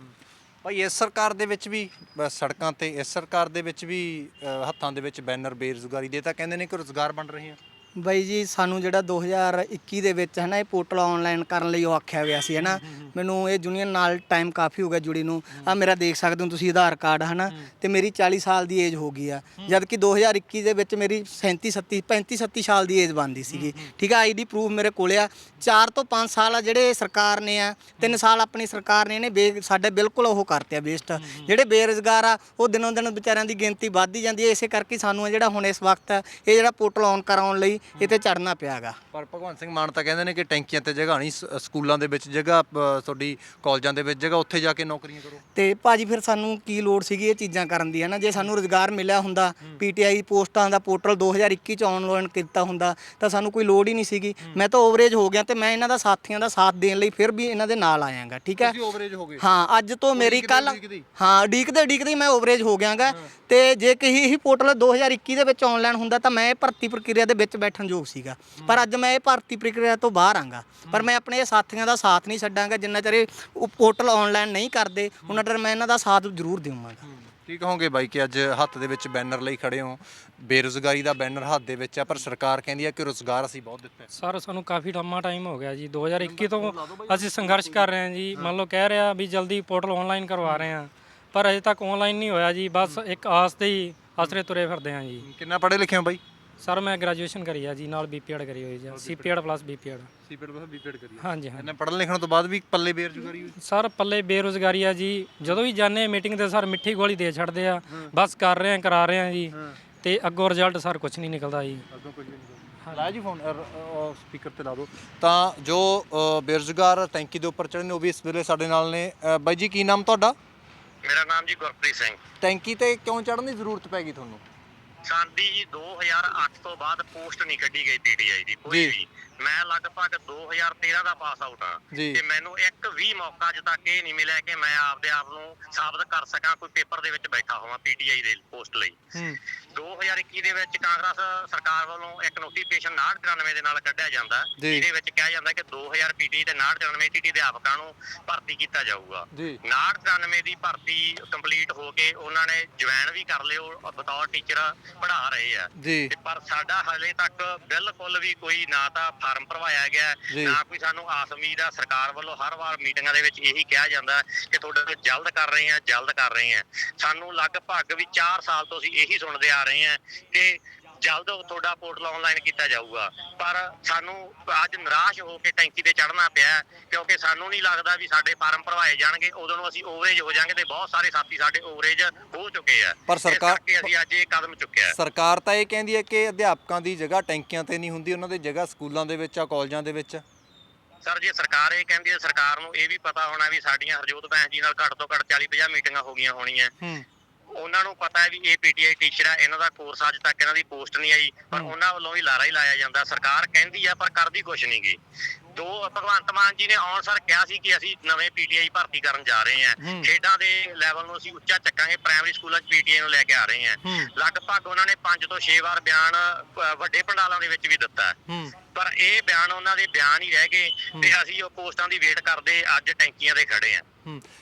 ਭਾਈ ਇਸ ਸਰਕਾਰ ਦੇ ਵਿੱਚ ਵੀ ਸੜਕਾਂ ਤੇ ਇਸ ਸਰਕਾਰ ਦੇ ਵਿੱਚ ਵੀ ਅ, ਹੱਥਾਂ ਦੇ ਵਿੱਚ ਬੈਨਰ ਬੇਰੁਜ਼ਗਾਰੀ ਦੇ ਤਾਂ ਕਹਿੰਦੇ ਨੇ ਕਿ ਰੋਜ਼ਗਾਰ ਬਣ ਰਹੇ ਆ। ਬਾਈ ਜੀ ਸਾਨੂੰ ਜਿਹੜਾ 2021 ਦੇ ਵਿੱਚ ਹੈ ਨਾ ਇਹ ਪੋਰਟਲ ਆਨਲਾਈਨ ਕਰਨ ਲਈ ਉਹ ਆਖਿਆ ਗਿਆ ਸੀ ਹੈ ਨਾ ਮੈਨੂੰ ਇਹ ਯੂਨੀਅਨ ਨਾਲ ਟਾਈਮ ਕਾਫੀ ਹੋ ਗਿਆ ਜੁੜੀ ਨੂੰ। ਆ ਮੇਰਾ ਦੇਖ ਸਕਦੇ ਹੋ ਤੁਸੀਂ ਆਧਾਰ ਕਾਰਡ ਹੈ। ਨਾ ਤੇ ਮੇਰੀ 40 ਸਾਲ ਦੀ ਏਜ ਹੋ ਗਈ ਆ। ਜਦ ਕਿ 2021 ਦੇ ਵਿੱਚ ਮੇਰੀ 37 37 35 37 ਸਾਲ ਦੀ ਏਜ ਬਣਦੀ ਸੀਗੀ। ਠੀਕ ਆ ਆਈਡੀ ਪ੍ਰੂਫ ਮੇਰੇ ਕੋਲੇ ਆ। 4 ਤੋਂ 5 ਸਾਲ ਆ ਜਿਹੜੇ ਸਰਕਾਰ ਨੇ ਆ 3 ਸਾਲ ਆਪਣੀ ਸਰਕਾਰ ਨੇ ਇਹਨੇ ਸਾਡੇ ਬਿਲਕੁਲ ਉਹ ਕਰਤੇ ਆ ਵੇਸਟ ਜਿਹੜੇ ਬੇਰੁਜ਼ਗਾਰ ਆ ਉਹ ਦਿਨੋਂ ਦਿਨ ਵਿਚਾਰਿਆਂ ਦੀ ਗਿਣਤੀ ਵੱਧਦੀ ਜਾਂਦੀ ਹੈ ਇਸੇ ਕਰਕੇ ਸਾਨੂੰ ਜਿਹੜਾ ਹੁਣ ਇਸ ਵਕਤ ਇਹ ਜਿਹੜਾ ਪੋਰਟਲ ਆਨ ਕਰਾਉਣ ਲਈ ਇਹ ਤੇ ਚੜਨਾ ਪਿਆਗਾ। ਪਰ ਭਗਵੰਤ ਸਿੰਘ ਮਾਨ ਤਾਂ ਕਹਿੰਦੇ ਨੇ ਕਿ ਟੈਂਕੀਆਂ ਤੇ ਜਗ੍ਹਾ ਨਹੀਂ ਸ- ਸਕੂਲਾਂ ਦੇ ਵਿੱਚ ਜਗ੍ਹਾ ਅ, ਤੁਹਾਡੀ ਕਾਲਜਾਂ ਦੇ ਵਿੱਚ ਜਗ੍ਹਾ ਉੱਥੇ ਜਾ ਕੇ ਨੌਕਰੀਆਂ ਕਰੋ। ਤੇ ਭਾਜੀ ਫਿਰ ਸਾਨੂੰ ਕੀ ਲੋੜ ਸੀਗੀ ਇਹ ਚੀਜ਼ਾਂ ਕਰਨ ਦੀ ਹੈ ਨਾ ਜੇ ਸਾਨੂੰ ਰੋਜ਼ਗਾਰ ਮਿਲਿਆ ਹੁੰਦਾ ਪੀਟੀਆਈ ਪੋਸਟਾਂ ਦਾ ਪੋਰਟਲ 2021 ਚ ਆਨਲਾਈਨ ਕੀਤਾ ਹੁੰਦਾ ਤਾਂ ਸਾਨੂੰ ਕੋਈ ਲੋੜ ਹੀ ਨਹੀਂ ਸੀਗੀ। ਮੈਂ ਤਾਂ ਓਵਰੇਜ ਹੋ ਗਿਆ ਤੇ ਮੈਂ ਇਹਨਾਂ ਦਾ ਸਾਥੀਆਂ ਦਾ ਸਾਥ ਦੇਣ ਲਈ ਫਿਰ ਵੀ ਇਹਨਾਂ ਦੇ ਨਾਲ ਆਇਆਗਾ ਠੀਕ ਹੈ? ਤੁਸੀਂ ਓਵਰੇਜ ਹੋ ਗਏ। ਹਾਂ ਅੱਜ ਤੋਂ ਮੇਰੀ ਉਡੀਕਦੇ ਕੱਲ ਉਡੀਕਦੇ। ਹਾਂ ਡੀਕਦੇ ਡੀਕਦੇ ਹੀ ਮੈਂ ਓਵਰੇਜ ਹੋ ਗਿਆਗਾ ਤੇ ਜੇ ਕਹੀ ਇਹ ਪੋਰਟਲ 2021 ਦੇ ਵਿੱਚ ਆਨਲਾਈਨ ਹੁੰਦਾ ਤਾਂ ਮੈਂ ਇਹ ਭਰਤੀ ਪ੍ਰਕਿਰਿਆ ਦੇ ਵਿੱਚ ਬੈਠਣ ਯੋਗ ਸੀਗਾ। ਪਰ ਅੱਜ ਮੈਂ ਇਹ ਭਰਤੀ ਪ੍ਰਕਿਰਿਆ ਤੋਂ ਬਾਹਰ ਆਂਗਾ। ਪਰ ਮੈਂ ਆਪਣੇ ਸਾਥੀਆਂ ਦਾ ਸਾਥ ਨਹੀਂ ਛੱਡਾਂਗਾ ਜਿੰਨਾ ਚਿਰ ਇਹ ਉਹ ਪੋਰਟਲ ਆਨਲਾਈਨ ਨਹੀਂ ਕਰਦੇ ਉਹਨਾਂ ਚਿਰ ਮੈਂ ਇਹਨਾਂ ਦਾ ਸਾਥ ਜ਼ਰੂਰ ਦੇਵਾਂਗਾ। ਕੀ ਕਹੋਗੇ ਬਾਈ ਕਿ ਅੱਜ ਹੱਥ ਦੇ ਵਿੱਚ ਬੈਨਰ ਲਈ ਖੜੇ ਹੋ? ਬੇਰੁਜ਼ਗਾਰੀ ਦਾ ਬੈਨਰ ਹੱਥ ਦੇ ਵਿੱਚ ਆ ਪਰ ਸਰਕਾਰ ਕਹਿੰਦੀ ਹੈ ਕਿ ਰੋਜ਼ਗਾਰ ਅਸੀਂ ਬਹੁਤ ਦਿੱਤਾ ਹੈ। ਸਰ ਸਾਨੂੰ ਕਾਫੀ ਲੰਮਾ ਟਾਈਮ ਹੋ ਗਿਆ ਜੀ। 2021 ਤੋਂ ਅਸੀਂ ਸੰਘਰਸ਼ ਕਰ ਰਹੇ ਹਾਂ ਜੀ। ਮੰਨ ਲਓ ਕਹਿ ਰਿਹਾ ਵੀ ਜਲਦੀ ਪੋਰਟਲ ਆਨਲਾਈਨ ਕਰਵਾ ਰਹੇ ਹਾਂ। ਪਰ ਅਜੇ ਤੱਕ ਆਨਲਾਈਨ ਨਹੀਂ ਹੋਇਆ ਜੀ। ਬਸ ਇੱਕ ਆਸ ਦੇ ਹੀ ਆਸਰੇ ਤੁਰੇ ਫਿਰਦੇ ਹਾਂ ਜੀ। ਕਿੰਨਾ ਪੜ੍ਹੇ ਲਿਖੇ ਹੋ ਬਾਈ? ਸਰ ਮੈਂ ਗ੍ਰੈਜੂਏਸ਼ਨ ਕਰੀ ਆ ਜੀ ਨਾਲ ਬੀਪੀਐਡ ਕਰੀ ਹੋਈ ਜੀ ਸੀਪੀਐਡ ਪਲੱਸ ਬੀਪੀਐਡ ਸੀਪੀਐਡ ਬਸ ਬੀਪੀਐਡ ਕਰੀ। ਹਾਂਜੀ ਹਾਂ। ਇਹਨੇ ਪੜ੍ਹਨ ਲਿਖਣ ਤੋਂ ਬਾਅਦ ਵੀ ਪੱਲੇ ਬੇਰੁਜ਼ਗਾਰੀ ਹੋਈ? ਸਰ ਪੱਲੇ ਬੇਰੁਜ਼ਗਾਰੀ ਆ ਜੀ। ਜਦੋਂ ਵੀ ਜਾਂਦੇ ਮੀਟਿੰਗ ਤੇ ਸਰ ਮਿੱਠੀ ਗੋਲੀ ਦੇ ਛੱਡਦੇ ਆ। ਬਸ ਕਰ ਰਹੇ ਆ ਕਰਾ ਰਹੇ ਆ ਜੀ। ਤੇ ਅੱਗੋਂ ਰਿਜ਼ਲਟ ਸਰ ਕੁਝ ਨਹੀਂ ਨਿਕਲਦਾ ਜੀ। ਅੱਗੋਂ ਕੁਝ ਨਹੀਂ ਲਾਇਆ ਜੀ ਫੋਨ ਸਪੀਕਰ ਤੇ ਲਾ ਦਿਓ। ਤਾਂ ਜੋ ਅ, ਬੇਰੁਜ਼ਗਾਰ ਟੈਂਕੀ ਦੇ ਉੱਪਰ ਚੜ੍ਹੇ ਨੇ ਉਹ ਵੀ ਇਸ ਵੇਲੇ ਸਾਡੇ ਨਾਲ ਨੇ। ਅ, ਬਾਈ ਜੀ ਕੀ ਨਾਮ ਤੁਹਾਡਾ? ਮੇਰਾ ਨਾਮ ਜੀ ਗੁਰਪ੍ਰੀਤ ਸਿੰਘ। ਟੈਂਕੀ ਤੇ ਕਿਉਂ ਚੜ੍ਹਨ ਦੀ ਜ਼ਰੂਰਤ ਪੈ ਗਈ ਤੁਹਾਨੂੰ? ਸਾਡੀ ਜੀ 2008 ਤੋਂ ਬਾਅਦ ਪੋਸਟ ਨਹੀਂ ਕੱਢੀ ਗਈ ਪੀਟੀਆਈ ਦੀ ਕੋਈ ਜੀ। ਵੀ ਮੈਂ ਲਗਭਗ 2013 ਦਾ ਪਾਸ ਆਊਟ ਆ ਜੀ। ਤੇ ਮੈਨੂੰ ਇੱਕ ਵੀ ਮੌਕਾ ਅਜੇ ਤੱਕ ਇਹ ਨਹੀਂ ਮਿਲਿਆ ਕਿ ਮੈਂ ਆਪਦੇ ਆਪ ਨੂੰ ਸਾਬਤ ਕਰ ਸਕਾਂ ਕੋਈ ਪੇਪਰ ਦੇ ਵਿੱਚ ਬੈਠਾ ਹੋਵਾਂ ਪੀਟੀਆਈ ਦੇ ਪੋਸਟ ਲਈ। ਹੂੰ। 2021 ਦੇ ਵਿੱਚ ਕਾਂਗਰਸ ਸਰਕਾਰ ਵੱਲੋਂ ਇੱਕ ਨੋਟੀਫਿਕੇਸ਼ਨ 994 ਦੇ ਨਾਲ ਕੱਢਿਆ ਜਾਂਦਾ ਜੀ। ਜਿਹਦੇ ਵਿੱਚ ਕਿਹਾ ਜਾਂਦਾ ਕਿ 2000 ਪੀਟੀ ਤੇ 994 ਟੀਟੀ ਅਧਿਆਪਕਾਂ ਨੂੰ ਭਰਤੀ ਕੀਤਾ ਜਾਊਗਾ। ਜੀ। 994 ਦੀ ਭਰਤੀ ਕੰਪਲੀਟ ਹੋ ਕੇ ਉਹਨਾਂ ਨੇ ਜੁਆਇਨ ਵੀ ਕਰ ਲਿਓ ਬਤੌਰ ਟੀਚਰ ਪੜ੍ਹਾ ਰਹੇ ਆ। ਜੀ। ਤੇ ਪਰ ਸਾਡਾ ਹਲੇ ਤੱਕ ਬਿਲਕੁਲ ਵੀ ਕੋਈ ਨਾ ਤਾਂ ਫਾਰਮ ਭਰਵਾਇਆ ਗਿਆ। ਨਾ ਕੋਈ ਸਾਨੂੰ ਆਸ ਉਮੀਦ ਆ ਸਰਕਾਰ ਵੱਲੋਂ ਹਰ ਵਾਰ ਮੀਟਿੰਗਾਂ ਦੇ ਵਿੱਚ ਇਹੀ ਕਿਹਾ ਜਾਂਦਾ ਕਿ ਤੁਹਾਡੇ ਤੋਂ ਜਲਦ ਕਰ ਰਹੇ ਆ ਜਲਦ ਕਰ ਰਹੇ ਆ ਸਾਨੂੰ ਲਗਭਗ ਵੀ 4 ਸਾਲ ਤੋਂ ਅਸੀਂ ਇਹੀ ਸੁਣਦੇ ਆ ਰਹੇ ਆ ਕਿ ਜਲਦ ਤੁਹਾਡਾ ਪੋਰਟਲ ਆਨਲਾਈਨ ਕੀਤਾ ਜਾਊਗਾ। ਪਰ ਸਾਨੂੰ ਅੱਜ ਨਿਰਾਸ਼ ਹੋ ਕੇ ਟੈਂਕੀ ਤੇ ਚੜਨਾ ਪਿਆ ਕਿਉਂਕਿ ਸਾਨੂੰ ਨਹੀਂ ਲੱਗਦਾ ਵੀ ਸਾਡੇ ਫਾਰਮ ਭਰਵਾਏ ਜਾਣਗੇ। ਉਦੋਂ ਨੂੰ ਅਸੀਂ ਓਵਰੇਜ ਹੋ ਜਾਾਂਗੇ ਤੇ ਬਹੁਤ ਸਾਰੇ ਸਾਥੀ ਸਾਡੇ ਓਵਰੇਜ ਹੋ ਚੁੱਕੇ ਆ। ਪਰ ਸਰਕਾਰ- ਅਸੀਂ ਅੱਜ ਇਹ ਕਦਮ ਚੁੱਕਿਆ ਹੈ। ਸਰਕਾਰ ਤਾਂ ਇਹ ਕਹਿੰਦੀ ਹੈ ਕਿ ਅਧਿਆਪਕਾਂ ਦੀ ਜਗ੍ਹਾ ਟੈਂਕੀਆਂ ਤੇ ਨਹੀਂ ਹੁੰਦੀ ਉਹਨਾਂ ਦੀ ਜਗ੍ਹਾ ਸਕੂਲਾਂ ਦੇ ਵਿੱਚ ਆ ਕਾਲਜਾਂ ਦੇ ਵਿੱਚ। ਸਰ ਜੇ ਸਰਕਾਰ ਇਹ ਕਹਿੰਦੀ ਹੈ ਸਰਕਾਰ ਨੂੰ ਇਹ ਵੀ ਪਤਾ ਹੋਣਾ ਵੀ ਸਾਡੀਆਂ ਹਰਜੋਤ ਬੈਂਸ ਜੀ ਨਾਲ ਘੱਟ ਤੋਂ ਘੱਟ 40 50 ਮੀਟਿੰਗਾਂ ਹੋ ਗਈਆਂ ਹੋਣੀਆਂ। ਹੂੰ। ਉਹਨਾਂ ਨੂੰ ਪਤਾ ਹੈ ਵੀ ਇਹ ਪੀਟੀਆਈ ਟੀਚਰ ਆ ਇਹਨਾਂ ਦਾ ਕੋਰਸ ਅੱਜ ਤੱਕ ਇਹਨਾਂ ਦੀ ਪੋਸਟ ਨਹੀਂ ਆਈ ਪਰ ਉਹਨਾਂ ਵੱਲੋਂ ਵੀ ਲਾਰਾ ਹੀ ਲਾਇਆ ਜਾਂਦਾ। ਸਰਕਾਰ ਕਹਿੰਦੀ ਆ ਪਰ ਕਰਦੀ ਕੁਛ ਨਹੀਂ ਗੀ। ਦੋ ਭਗਵੰਤ ਮਾਨ ਜੀ ਨੇ ਆਉਣ ਸਰ ਕਿਹਾ ਸੀ ਕਿ ਅਸੀਂ ਨਵੇਂ ਪੀਟੀਆਈ ਭਰਤੀ ਕਰਨ ਜਾ ਰਹੇ ਹਾਂ। ਖੇਡਾਂ ਦੇ ਲੈਵਲ ਨੂੰ ਅਸੀਂ ਉੱਚਾ ਚੱਕਾਂਗੇ ਪ੍ਰਾਇਮਰੀ ਸਕੂਲਾਂ 'ਚ ਪੀਟੀਆਈ ਨੂੰ ਲੈ ਕੇ ਆ ਰਹੇ ਹਾਂ। ਲਗਭਗ ਉਹਨਾਂ ਨੇ 5 ਤੋਂ 6 ਵਾਰ ਬਿਆਨ ਵੱਡੇ ਪੰਡਾਲਾਂ ਦੇ ਵਿੱਚ ਵੀ ਦਿੱਤਾ। ਪਰ ਇਹ ਬਿਆਨ ਉਹਨਾਂ ਦੇ ਬਿਆਨ ਹੀ ਰਹਿ ਗਏ ਤੇ ਅਸੀਂ ਉਹ ਪੋਸਟਾਂ ਦੀ ਵੇਟ ਕਰਦੇ ਅੱਜ ਟੈਂਕੀਆਂ ਦੇ ਖੜੇ ਹੂੰ।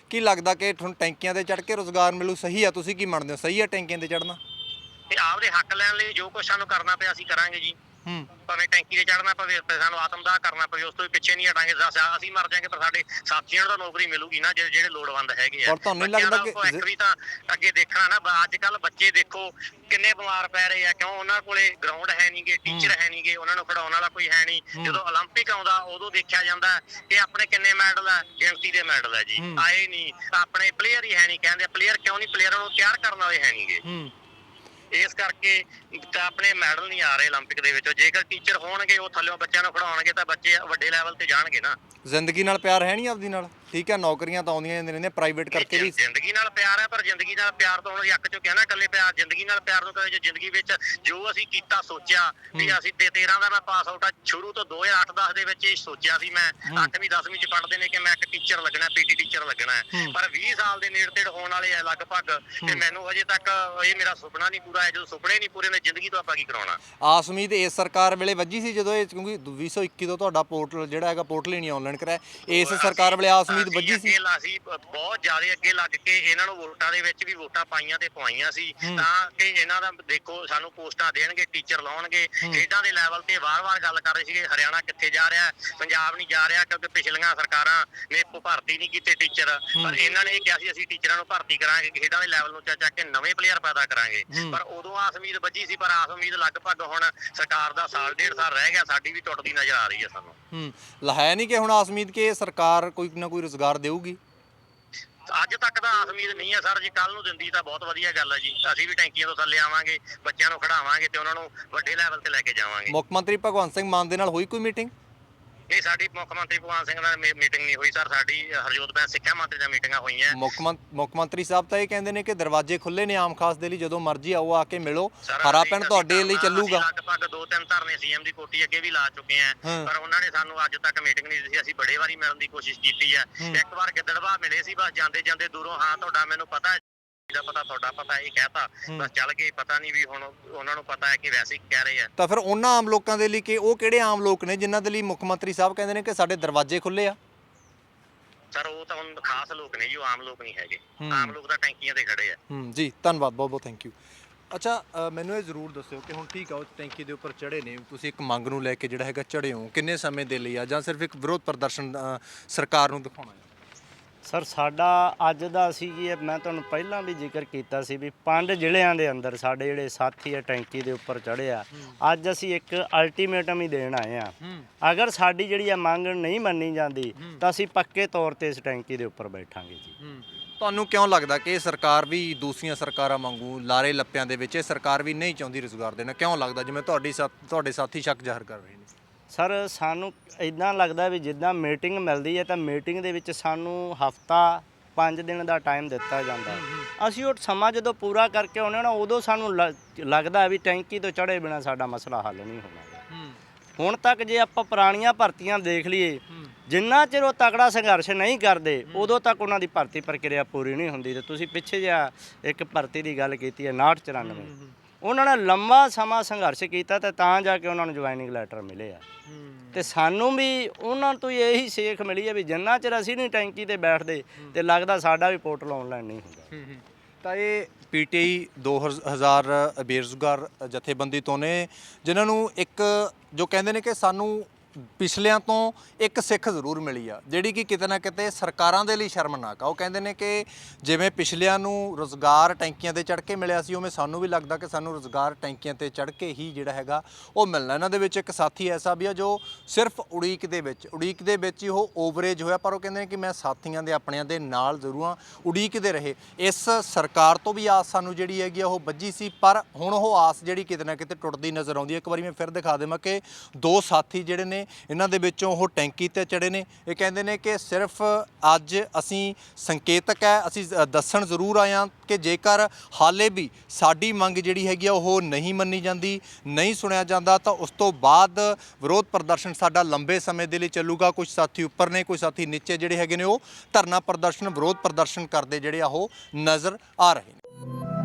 ਕੀ ਲੱਗਦਾ ਕਿ ਤੁਹਾਨੂੰ ਟੈਂਕੀਆਂ ਤੇ ਚੜ ਕੇ ਰੋਜ਼ਗਾਰ ਮਿਲੂ? ਸਹੀ ਆ? ਤੁਸੀਂ ਕੀ ਮੰਨਦੇ ਹੋ? ਸਹੀ ਆ ਟੈਂਕੀਆਂ ਤੇ ਚੜਨਾ ਤੇ ਆਪਦੇ ਹੱਕ ਲੈਣ ਲਈ ਜੋ ਕੁਝ ਸਾਨੂੰ ਕਰਨਾ ਪਿਆ ਅਸੀਂ ਕਰਾਂਗੇ ਜੀ। ਭਾਵੇਂ ਟੈਂਕੀ ਤੇ ਚੜਨਾ ਪਵੇ ਤੇ ਸਾਨੂੰ ਆਤਮਦਾਹ ਕਰਨਾ ਪਵੇ ਉਸ ਤੋਂ ਵੀ ਪਿੱਛੇ ਨਹੀਂ ਹਟਾਂਗੇ ਦਸ- ਅਸੀਂ ਮਰ ਜਾਾਂਗੇ ਪਰ ਸਾਡੇ ਸਾਥੀਆਂ ਨੂੰ ਤਾਂ ਨੌਕਰੀ ਮਿਲੂਗੀ ਨਾ ਜਿਹੜੇ ਜਿਹੜੇ ਲੋੜਵੰਦ ਹੈਗੇ ਆ ਪਰ ਤੁਹਾਨੂੰ ਨਹੀਂ ਬੱਚਿਆਂ ਲੱਗਦਾ ਦਾ ਕਿ ਭਵਿੱਖ ਵੀ ਤਾਂ ਅੱਗੇ ਦੇਖਣਾ ਨਾ ਅੱਜ ਕੱਲ ਬੱਚੇ ਦੇਖੋ ਕਿੰਨੇ ਬਿਮਾਰ ਪੈ ਰਹੇ ਆ ਕਿਉਂ ਉਹਨਾਂ ਕੋਲੇ ਗਰਾਊਂਡ ਹੈ ਨਹੀਂਗੇ ਟੀਚਰ ਹੈ ਨਹੀਂਗੇ ਉਹਨਾਂ ਨੂੰ ਖਿਡਾਉਣ ਵਾਲਾ ਕੋਈ ਹੈ ਨਹੀਂ ਜਦੋਂ 올림픽 ਆਉਂਦਾ ਉਦੋਂ ਦੇਖਿਆ ਜਾਂਦਾ ਹੈ ਕਿ ਆਪਣੇ ਕਿੰਨੇ ਮੈਡਲ ਆ ਗਿਣਤੀ ਦੇ ਮੈਡਲ ਆ ਜੀ ਹੂੰ। ਆਏ ਨਹੀਂ ਆਪਣੇ ਪਲੇਅਰ ਹੀ ਹੈ ਨਹੀਂ ਕਹਿੰਦੇ ਪਲੇਅਰ ਕਿਉਂ ਨਹੀਂ ਪਲੇਅਰਾਂ ਨੂੰ ਤਿਆਰ ਕਰਨ ਵਾਲੇ ਹੈ ਨਹੀਂਗੇ ਹੂੰ ਇਸ ਕਰਕੇ ਤਾਂ ਆਪਣੇ ਮੈਡਲ ਨਹੀਂ ਆ ਰਹੇ 올림픽 ਦੇ ਵਿੱਚੋਂ ਜੇਕਰ ਟੀਚਰ ਹੋਣਗੇ ਉਹ ਥੱਲੇੋਂ ਬੱਚਿਆਂ ਨੂੰ ਖਿਡਾਉਣਗੇ ਤਾਂ ਬੱਚੇ ਵੱਡੇ ਲੈਵਲ ਤੇ ਜਾਣਗੇ ਨਾ ਜ਼ਿੰਦਗੀ ਨਾਲ ਪਿਆਰ ਹੈ ਨਹੀਂ ਆਪਦੀ ਨਾਲ? ਠੀਕ ਹੈ ਨੌਕਰੀਆਂ ਤਾਂ ਆਉਂਦੀਆਂ ਜਾਂਦੀਆਂ ਰਹਿੰਦੀਆਂ ਪ੍ਰਾਈਵੇਟ ਕਰਕੇ ਵੀ। ਜ਼ਿੰਦਗੀ ਨਾਲ ਪਿਆਰ ਹੈ ਪਰ ਜ਼ਿੰਦਗੀ ਨਾਲ ਪਿਆਰ ਤੋਂ ਹੁਣ ਅੱਕ ਚੁੱਕੇ ਹਾਂ ਨਾ ਇਕੱਲੇ ਪਿਆਰ ਜ਼ਿੰਦਗੀ ਨਾਲ ਪਿਆਰ ਤੋਂ ਕਦੇ ਜ਼ਿੰਦਗੀ ਵਿੱਚ ਜੋ ਅਸੀਂ ਕੀਤਾ ਸੋਚਿਆ ਵੀ ਅਸੀਂ ਤੇ 13 ਦਾ ਮੈਂ ਪਾਸ ਆਊਟ ਆ ਸ਼ੁਰੂ ਤੋਂ 2008-10 ਦੇ ਵਿੱਚ ਇਹ ਸੋਚਿਆ ਸੀ ਮੈਂ 8ਵੀਂ 10ਵੀਂ ਚ ਪੜ੍ਹਦੇ ਨੇ ਕਿ ਮੈਂ ਇੱਕ ਟੀਚਰ ਲੱਗਣਾ ਪੀਟੀ ਟੀਚਰ ਲੱਗਣਾ। ਪਰ 20 ਸਾਲ ਦੇ ਨੇੜੇ ਤੇੜ ਹੋਣ ਵਾਲੇ ਆ ਲਗਭਗ ਤੇ ਮੈਨੂੰ ਹਜੇ ਤੱਕ ਇਹ ਮੇਰਾ ਸੁਪਨਾ ਨਹੀਂ ਪੂਰਾ ਹੈ ਜਦੋਂ ਸੁਪਨੇ ਨਹੀਂ ਪੂਰੇ ਨੇ ਜ਼ਿੰਦਗੀ ਤੋਂ ਆਪਾਂ ਕੀ ਕਰਾਉਣਾ? ਆਸ ਉਮੀਦ ਇਸ ਸਰਕਾਰ ਵੇਲੇ ਵੱਜੀ ਸੀ ਜਦੋਂ ਇਹ ਕਿਉਂਕਿ 2021 ਤੋਂ ਤੁਹਾਡਾ ਪੋਰਟਲ ਜਿਹੜਾ ਹੈਗਾ ਪੋਰਟਲ ਹੀ ਨਹੀਂ ਆਨਲਾਈਨ ਕਰਾਇਆ ਇਸ ਸਰਕਾਰ ਵੇਲੇ ਆਸ ਉਮੀਦ ਅਸੀਂ ਵੱਜੀ ਸੀ। ਅੱਗੇ ਲਾ ਸੀ ਬ- ਬਹੁਤ ਜ਼ਿਆਦਾ ਅੱਗੇ ਲੱਗ ਕੇ ਇਹਨਾਂ ਨੂੰ ਵੋਟਾਂ ਦੇ ਵਿੱਚ ਵੀ ਵੋਟਾਂ ਪਾਈਆਂ ਤੇ ਪਵਾਈਆਂ ਸੀ। ਤਾਂ ਕਿ ਇਹਨਾਂ ਦਾ ਦੇਖੋ ਸਾਨੂੰ ਪੋਸਟਾਂ ਦੇਣਗੇ ਟੀਚਰ ਲਾਉਣਗੇ। ਖੇਡਾਂ ਦੇ ਲੈਵਲ ਤੇ ਵਾਰ-ਵਾਰ ਗੱਲ ਕਰ ਰਹੇ ਸੀਗੇ ਹਰਿਆਣਾ ਕਿੱਥੇ ਜਾ ਰਿਹਾ ਪੰਜਾਬ ਨਹੀਂ ਜਾ ਰਿਹਾ ਕਿਉਂਕਿ ਪਿਛਲੀਆਂ ਸਰਕਾਰਾਂ ਨੇ ਭਰਤੀ ਨਹੀਂ ਕੀਤੇ ਟੀਚਰ। ਪਰ ਇਹਨਾਂ ਨੇ ਇਹ ਕਿਹਾ ਸੀ ਅਸੀਂ ਟੀਚਰਾਂ ਨੂੰ ਭਰਤੀ ਕਰਾਂਗੇ ਖੇਡਾਂ ਦੇ ਲੈਵਲ ਨੂੰ ਚੱਕ ਚੱਕ ਕੇ ਨਵੇਂ ਪਲੇਅਰ ਪੈਦਾ ਕਰਾਂਗੇ। ਪਰ ਉਦੋਂ ਆਸ ਉਮੀਦ ਵੱਜੀ ਸੀ ਪਰ ਆਸ ਉਮੀਦ ਲਗਭਗ ਹੁਣ ਸਰਕਾਰ ਦਾ ਸਾਲ ਡੇਢ ਸਾਲ ਰਹਿ ਗਿਆ ਸਾਡੀ ਵੀ ਟੁੱਟਦੀ ਨਜ਼ਰ ਆ ਰਹੀ ਹੈ ਸਾਨੂੰ। ਹੂੰ। ਲਹਾਇਆ ਨਹੀਂ ਕਿ ਹੁਣ ਆਸ ਉਮੀਦ ਕਿ ਸਰਕਾਰ ਕੋਈ ਨਾ ਕੋਈ ਰੋਜ਼ਗਾਰ ਦੇਊਗੀ? ਅੱਜ ਤੱਕ ਤਾਂ ਆਸ ਉਮੀਦ ਨਹੀਂ ਹੈ ਸਰ ਜੇ ਕੱਲ ਨੂੰ ਦਿੰਦੀ ਤਾਂ ਬਹੁਤ ਵਧੀਆ ਗੱਲ ਹੈ ਜੀ। ਅਸੀਂ ਵੀ ਟੈਂਕੀਆਂ ਤੋਂ ਥੱਲੇ ਆਵਾਂਗੇ ਬੱਚਿਆਂ ਨੂੰ ਖੜਾਵਾਂਗੇ ਤੇ ਉਹਨਾਂ ਨੂੰ ਵੱਡੇ ਲੈਵਲ ਤੇ ਲੈ ਕੇ ਜਾਵਾਂਗੇ। ਮੁੱਖ ਮੰਤਰੀ ਭਗਵੰਤ ਸਿੰਘ ਮਾਨ ਦੇ ਨਾਲ ਹੋਈ ਕੋਈ ਮੀਟਿੰਗ ਇਹ ਸਾਡੀ ਮੁੱਖ ਮੰਤਰੀ ਭਗਵਾਨ ਸਿੰਘ ਨਾਲ ਮੀਟਿੰਗ ਨਹੀਂ ਹੋਈ ਸਰ ਸਾਡੀ ਹਰਜੋਤ ਬੈਂਸ ਸਿੱਖਿਆ ਮੰਤਰੀ ਨਾਲ ਮੀਟਿੰਗਾਂ ਹੋਈਆਂ। ਮੁੱਖ ਮੰਤ- ਮੁੱਖ ਮੰਤਰੀ ਸਾਹਿਬ ਤਾਂ ਇਹ ਕਹਿੰਦੇ ਨੇ ਕਿ ਦਰਵਾਜ਼ੇ ਖੁੱਲੇ ਨੇ ਆਮ ਖਾਸ ਦੇ ਲਈ ਜਦੋਂ ਮਰਜ਼ੀ ਆਓ ਆ ਕੇ ਮਿਲੋ। ਹਰਾ ਪੈਣ ਤੁਹਾਡੇ ਲਈ ਚੱਲੂਗਾ। ਲਗਭਗ ਦੋ ਤਿੰਨ ਧਰਨੇ ਸੀਐਮ ਦੀ ਕੋਠੀ ਅੱਗੇ ਵੀ ਲਾ ਚੁੱਕੇ ਆ। ਪਰ ਉਹਨਾਂ ਨੇ ਸਾਨੂੰ ਅੱਜ ਤੱਕ ਮੀਟਿੰਗ ਨਹੀਂ ਦਿੱਤੀ ਅਸੀਂ ਬੜੇ ਵਾਰੀ ਮਿਲਣ ਦੀ ਕੋਸ਼ਿਸ਼ ਕੀਤੀ ਆ ਇੱਕ ਵਾਰ ਗਿੱਦੜਵਾ ਮਿਲੇ ਸੀ ਬਸ ਜਾਂਦੇ ਜਾਂਦੇ ਦੂਰੋਂ ਹਾਂ ਤੁਹਾਡਾ ਮੈਨੂੰ ਪਤਾ ਦਾ ਪਤਾ ਤੁਹਾਡਾ ਪਤਾ ਇਹ ਕਹਿਤਾ। ਬਸ ਚੱਲ ਗਏ ਪਤਾ ਨਹੀਂ ਵੀ ਹੁਣ ਉਹਨਾਂ ਨੂੰ ਪਤਾ ਹੈ ਕਿ ਵੈਸੇ ਹੀ ਕਹਿ ਰਹੇ ਆ। ਤਾਂ ਫਿਰ ਉਹਨਾਂ ਆਮ ਲੋਕਾਂ ਦੇ ਲਈ ਕਿ ਉਹ ਕਿਹੜੇ ਆਮ ਲੋਕ ਨੇ ਜਿਨ੍ਹਾਂ ਦੇ ਲਈ ਮੁੱਖ ਮੰਤਰੀ ਸਾਹਿਬ ਕਹਿੰਦੇ ਨੇ ਕਿ ਸਾਡੇ ਦਰਵਾਜ਼ੇ ਖੁੱਲੇ ਆ? ਸਰ ਉਹ ਤਾਂ ਹੁਣ ਖਾਸ ਲੋਕ ਨੇ ਜੀ ਉਹ ਆਮ ਲੋਕ ਨਹੀਂ ਹੈਗੇ। ਆਮ ਲੋਕ ਤਾਂ ਟੈਂਕੀਆਂ ਤੇ ਖੜੇ ਆ। ਹੂੰ ਜੀ ਧੰਨਵਾਦ ਬਹੁਤ ਬਹੁਤ ਥੈਂਕ ਯੂ ਅੱਛਾ ਅ, ਮੈਨੂੰ ਇਹ ਜ਼ਰੂਰ ਦੱਸਿਓ ਕਿ ਹੁਣ ਠੀਕ ਆ ਉਹ ਟੈਂਕੀ ਦੇ ਉੱਪਰ ਚੜੇ ਨੇ ਤੁਸੀਂ ਇੱਕ ਮੰਗ ਨੂੰ ਲੈ ਕੇ ਜਿਹੜਾ ਹੈਗਾ ਚੜੇ ਹੋ। ਕਿੰਨੇ ਸਮੇਂ ਦੇ ਲਈ ਆ? ਜਾਂ ਸਿਰਫ ਇੱਕ ਵਿਰੋਧ ਪ੍ਰਦਰਸ਼ਨ ਅ, ਸਰਕਾਰ ਨੂੰ ਦਿਖਾਉਣਾ ਹੈ? ਸਰ ਸਾਡਾ ਅੱਜ ਦਾ ਅਸੀਂ ਜੀ ਇਹ ਮੈਂ ਤੁਹਾਨੂੰ ਪਹਿਲਾਂ ਵੀ ਜ਼ਿਕਰ ਕੀਤਾ ਸੀ ਵੀ ਪੰਜ ਜ਼ਿਲ੍ਹਿਆਂ ਦੇ ਅੰਦਰ ਸਾਡੇ ਜਿਹੜੇ ਸਾਥੀ ਆ ਟੈਂਕੀ ਦੇ ਉੱਪਰ ਚੜ੍ਹੇ ਆ ਅੱਜ ਅਸੀਂ ਇੱਕ ਅਲਟੀਮੇਟਮ ਹੀ ਦੇਣ ਆਏ ਆ। ਅਗਰ ਸਾਡੀ ਜਿਹੜੀ ਆ ਮੰਗ ਨਹੀਂ ਮੰਨੀ ਜਾਂਦੀ ਤਾਂ ਅਸੀਂ ਪੱਕੇ ਤੌਰ ਤੇ ਇਸ ਟੈਂਕੀ ਦੇ ਉੱਪਰ ਬੈਠਾਂਗੇ ਜੀ। ਤੁਹਾਨੂੰ ਕਿਉਂ ਲੱਗਦਾ ਕਿ ਇਹ ਸਰਕਾਰ ਵੀ ਦੂਸਰੀਆਂ ਸਰਕਾਰਾਂ ਵਾਂਗੂ ਲਾਰੇ ਲੱਪਿਆਂ ਦੇ ਵਿੱਚ ਇਹ ਸਰਕਾਰ ਵੀ ਨਹੀਂ ਚਾਹੁੰਦੀ ਰੁਜ਼ਗਾਰ ਦੇਣਾ? ਕਿਉਂ ਲੱਗਦਾ? ਜਿਵੇਂ ਤੁਹਾਡੀ ਸਾ- ਤੁਹਾਡੇ ਸਾਥੀ ਸ਼ੱਕ ਜ਼ਾਹਰ ਕਰ ਰਹੇ ਨੇ। ਸਰ ਸਾਨੂੰ ਇਦਾਂ ਲੱਗਦਾ ਵੀ ਜਿੱਦਾਂ ਮੀਟਿੰਗ ਮਿਲਦੀ ਹੈ ਤਾਂ ਮੀਟਿੰਗ ਦੇ ਵਿੱਚ ਸਾਨੂੰ ਹਫਤਾ 5 ਦਿਨ ਦਾ ਟਾਈਮ ਦਿੱਤਾ ਜਾਂਦਾ। ਅਸੀਂ ਉਹ ਸਮਾਂ ਜਦੋਂ ਪੂਰਾ ਕਰਕੇ ਆਉਂਦੇ ਹਾਂ ਨਾ ਉਦੋਂ ਸਾਨੂੰ ਲ- ਲੱਗਦਾ ਵੀ ਟੈਂਕੀ ਤੋਂ ਚੜੇ ਬਿਨਾ ਸਾਡਾ ਮਸਲਾ ਹੱਲ ਨਹੀਂ ਹੋਣਾ। ਹੁਣ ਤੱਕ ਜੇ ਆਪਾਂ ਪੁਰਾਣੀਆਂ ਭਰਤੀਆਂ ਦੇਖ ਲਈਏ ਜਿੰਨਾ ਚਿਰ ਉਹ ਤਕੜਾ ਸੰਘਰਸ਼ ਨਹੀਂ ਕਰਦੇ ਉਦੋਂ ਤੱਕ ਉਹਨਾਂ ਦੀ ਭਰਤੀ ਪ੍ਰਕਿਰਿਆ ਪੂਰੀ ਨਹੀਂ ਹੁੰਦੀ। ਤੇ ਤੁਸੀਂ ਪਿੱਛੇ ਜਿਹਾ ਇੱਕ ਭਰਤੀ ਦੀ ਗੱਲ ਕੀਤੀ ਹੈ 6994 ਉਹਨਾਂ ਨੇ ਲੰਮਾ ਸਮਾਂ ਸੰਘਰਸ਼ ਕੀਤਾ ਤੇ ਤਾਂ ਜਾ ਕੇ ਉਹਨਾਂ ਨੂੰ ਜੁਆਇਨਿੰਗ ਲੈਟਰ ਮਿਲੇ ਆ। ਤੇ ਸਾਨੂੰ ਵੀ ਉਹਨਾਂ ਤੋਂ ਹੀ ਇਹੀ ਸੇਖ ਮਿਲੀ ਹੈ ਵੀ ਜਿੰਨਾ ਚਿਰ ਅਸੀਂ ਨਹੀਂ ਟੈਂਕੀ ਤੇ ਬੈਠਦੇ ਤੇ ਲੱਗਦਾ ਸਾਡਾ ਵੀ ਪੋਰਟਲ ਆਨਲਾਈਨ ਨਹੀਂ ਹੁੰਦਾ। ਤਾਂ ਇਹ ਪੀਟੀਆਈ 2000 ਬੇਰੁਜ਼ਗਾਰ ਜਥੇਬੰਦੀ ਤੋਂ ਨੇ ਜਿਨ੍ਹਾਂ ਨੂੰ ਇੱਕ ਜੋ ਕਹਿੰਦੇ ਨੇ ਕਿ ਸਾਨੂੰ ਪਿਛਲਿਆਂ ਤੋਂ ਇੱਕ ਸਿੱਖ ਜ਼ਰੂਰ ਮਿਲੀ ਆ, ਜਿਹੜੀ ਕਿ ਕਿਤੇ ਨਾ ਕਿਤੇ ਸਰਕਾਰਾਂ ਦੇ ਲਈ ਸ਼ਰਮਨਾਕ ਆ। ਉਹ ਕਹਿੰਦੇ ਨੇ ਕਿ ਜਿਵੇਂ ਪਿਛਲਿਆਂ ਨੂੰ ਰੋਜ਼ਗਾਰ ਟੈਂਕੀਆਂ ਤੇ ਚੜ੍ਹ ਕੇ ਮਿਲਿਆ ਸੀ, ਉਵੇਂ ਸਾਨੂੰ ਵੀ ਲੱਗਦਾ ਕਿ ਸਾਨੂੰ ਰੋਜ਼ਗਾਰ ਟੈਂਕੀਆਂ ਤੇ ਚੜ੍ਹ ਕੇ ਹੀ ਜਿਹੜਾ ਹੈਗਾ, ਉਹ ਮਿਲਣਾ। ਇਹਨਾਂ ਦੇ ਵਿੱਚ ਇੱਕ ਸਾਥੀ ਐਸਾ ਵੀ ਆ ਜੋ ਸਿਰਫ ਉਡੀਕ ਦੇ ਵਿੱਚ, ਉਡੀਕ ਦੇ ਵਿੱਚ ਹੀ ਉਹ ਓਵਰੇਜ ਹੋਇਆ, ਪਰ ਉਹ ਕਹਿੰਦੇ ਨੇ ਕਿ ਮੈਂ ਸਾਥੀਆਂ ਦੇ ਆਪਣਿਆਂ ਦੇ ਨਾਲ ਜ਼ਰੂਰ ਆ ਉਡੀਕਦੇ ਰਹੇ। ਇਸ ਸਰਕਾਰ ਤੋਂ ਵੀ ਆਸ ਸਾਨੂੰ ਜਿਹੜੀ ਹੈਗੀ ਆ, ਉਹ ਵੱਜੀ ਸੀ, ਪਰ ਹੁਣ ਉਹ ਆਸ ਜਿਹੜੀ ਕਿਤੇ ਨਾ ਕਿਤੇ ਟੁੱਟਦੀ ਨਜ਼ਰ ਆਉਂਦੀ ਹੈ ਇੱਕ ਵਾਰੀ ਮੈਂ ਫਿਰ ਦਿਖਾ ਦੇਵਾਂ ਕਿ ਦੋ ਸਾਥੀ ਜਿਹੜੇ ਨੇ ਇਹਨਾਂ ਦੇ ਵਿੱਚੋਂ ਉਹ ਟੈਂਕੀ ਤੇ ਚੜੇ ਨੇ। ਇਹ ਕਹਿੰਦੇ ਨੇ ਕਿ ਸਿਰਫ ਅੱਜ ਅਸੀਂ ਸੰਕੇਤਕ ਹੈ, ਅਸੀਂ ਦੱਸਣ ਜ਼ਰੂਰ ਆਏ ਹਾਂ ਕਿ ਜੇਕਰ ਹਾਲੇ ਵੀ ਸਾਡੀ ਮੰਗ ਜਿਹੜੀ ਹੈਗੀ ਆ, ਉਹ ਨਹੀਂ ਮੰਨੀ ਜਾਂਦੀ, ਨਹੀਂ ਸੁਣਿਆ ਜਾਂਦਾ, ਤਾਂ ਉਸ ਤੋਂ ਬਾਅਦ ਵਿਰੋਧ ਪ੍ਰਦਰਸ਼ਨ ਸਾਡਾ ਲੰਬੇ ਸਮੇਂ ਦੇ ਲਈ ਚੱਲੂਗਾ। ਕੁਝ ਸਾਥੀ ਉੱਪਰ ਨੇ, ਕੁਝ ਸਾਥੀ ਨੀਚੇ ਜਿਹੜੇ ਹੈਗੇ ਨੇ, ਉਹ ਧਰਨਾ ਪ੍ਰਦਰਸ਼ਨ, ਵਿਰੋਧ ਪ੍ਰਦਰਸ਼ਨ ਕਰਦੇ ਜਿਹੜੇ ਆ, ਉਹ ਨਜ਼ਰ ਆ ਰਹੇ ਨੇ।